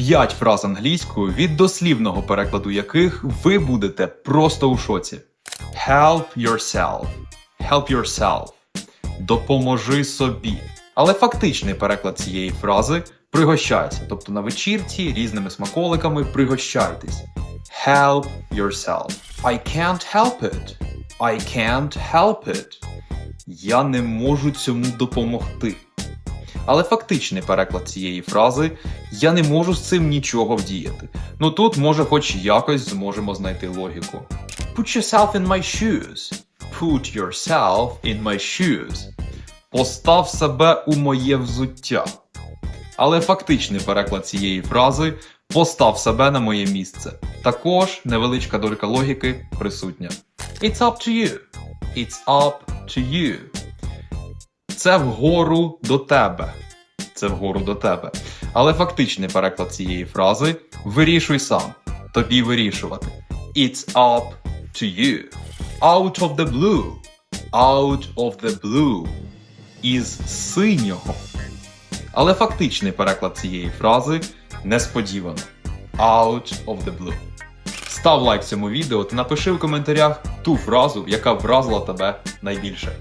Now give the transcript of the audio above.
5 фраз англійською, від дослівного перекладу яких ви будете просто у шоці. Help yourself. Help yourself. Допоможи собі. Але фактичний переклад цієї фрази пригощайся. Тобто на вечірці різними смаколиками пригощайтесь. Help yourself. I can't help it. I can't help it. Я не можу цьому допомогти. Але фактичний переклад цієї фрази я не можу з цим нічого вдіяти. Ну тут, може, хоч якось зможемо знайти логіку. Put yourself in my shoes. Put yourself in my shoes. Постав себе у моє взуття. Але фактичний переклад цієї фрази постав себе на моє місце. Також невеличка долька логіки присутня. It's up to you. It's up to you. Це вгору до тебе. Це вгору до тебе. Але фактичний переклад цієї фрази вирішуй сам. Тобі вирішувати. It's up to you. Out of the blue. Out of the blue. Із синього. Але фактичний переклад цієї фрази несподівано. Out of the blue. Став лайк цьому відео та напиши в коментарях ту фразу, яка вразила тебе найбільше.